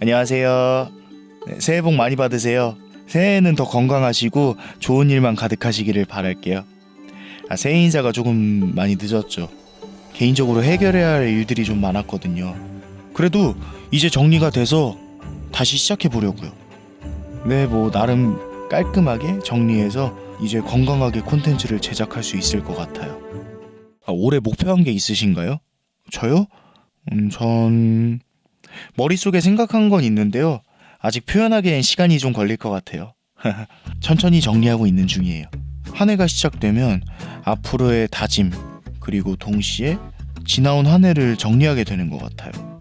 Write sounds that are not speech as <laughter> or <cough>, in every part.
안녕하세요. 네, 새해 복 많이 받으세요. 새해에는 더 건강하시고 좋은 일만 가득하시기를 바랄게요. 아, 새해 인사가 조금 많이 늦었죠. 개인적으로 해결해야 할 일들이 좀 많았거든요. 그래도 이제 정리가 돼서 다시 시작해 보려고요. 네, 뭐 나름 깔끔하게 정리해서 이제 건강하게 콘텐츠를 제작할 수 있을 것 같아요. 아, 올해 목표한 게 있으신가요? 저요? 음, 전 머릿속에 생각한 건 있는데요. 아직 표현하기엔 시간이 좀 걸릴 것 같아요. <laughs> 천천히 정리하고 있는 중이에요. 한 해가 시작되면 앞으로의 다짐 그리고 동시에 지나온 한 해를 정리하게 되는 것 같아요.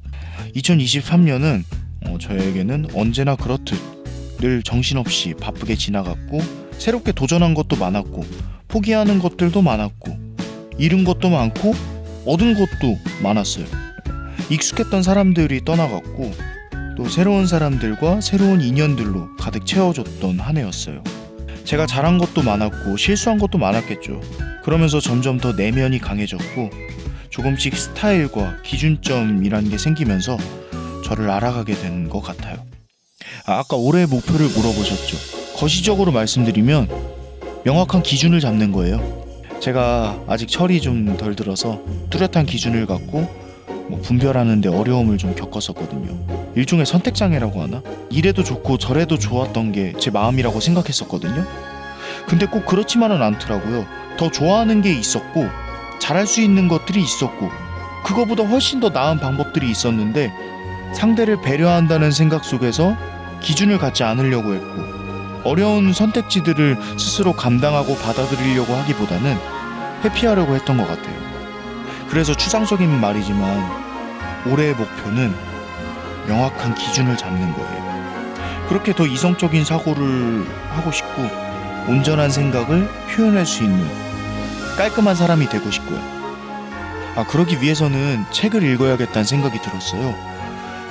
2023년은 어, 저에게는 언제나 그렇듯 늘 정신없이 바쁘게 지나갔고 새롭게 도전한 것도 많았고 포기하는 것들도 많았고 잃은 것도 많고 얻은 것도 많았어요. 익숙했던 사람들이 떠나갔고 또 새로운 사람들과 새로운 인연들로 가득 채워졌던 한 해였어요. 제가 잘한 것도 많았고 실수한 것도 많았겠죠. 그러면서 점점 더 내면이 강해졌고 조금씩 스타일과 기준점이라는 게 생기면서 저를 알아가게 된 것 같아요. 아, 아까 올해의 목표를 물어보셨죠. 거시적으로 말씀드리면 명확한 기준을 잡는 거예요. 제가 아직 철이 좀 덜 들어서 뚜렷한 기준을 갖고 뭐 분별하는데 어려움을 좀 겪었었거든요. 일종의 선택 장애라고 하나? 이래도 좋고 저래도 좋았던 게 제 마음이라고 생각했었거든요. 근데 꼭 그렇지만은 않더라고요. 더 좋아하는 게 있었고 잘할 수 있는 것들이 있었고 그거보다 훨씬 더 나은 방법들이 있었는데 상대를 배려한다는 생각 속에서 기준을 갖지 않으려고 했고 어려운 선택지들을 스스로 감당하고 받아들이려고 하기보다는 회피하려고 했던 것 같아요. 그래서 추상적인 말이지만 올해의 목표는 명확한 기준을 잡는 거예요. 그렇게 더 이성적인 사고를 하고 싶고 온전한 생각을 표현할 수 있는 깔끔한 사람이 되고 싶고요. 아, 그러기 위해서는 책을 읽어야겠다는 생각이 들었어요.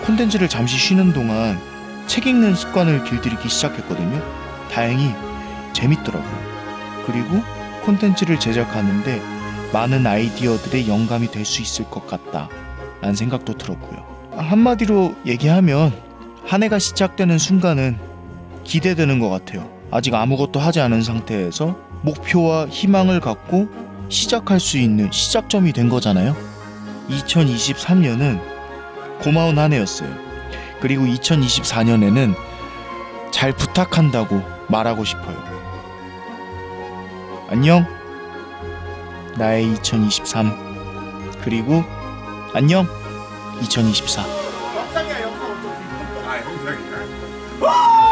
콘텐츠를 잠시 쉬는 동안 책 읽는 습관을 길들이기 시작했거든요. 다행히 재밌더라고요. 그리고 콘텐츠를 제작하는데 많은 아이디어들의 영감이 될 수 있을 것 같다. 라는 생각도 들었고요. 한마디로 얘기하면 한 해가 시작되는 순간은 기대되는 것 같아요. 아직 아무것도 하지 않은 상태에서 목표와 희망을 갖고 시작할 수 있는 시작점이 된 거잖아요. 2023년은 고마운 한 해였어요. 그리고 2024년에는 잘 부탁한다고 말하고 싶어요. 안녕. 나의 2023. 그리고 안녕. 2024. 영상이야 영상 어차피 아 영상이야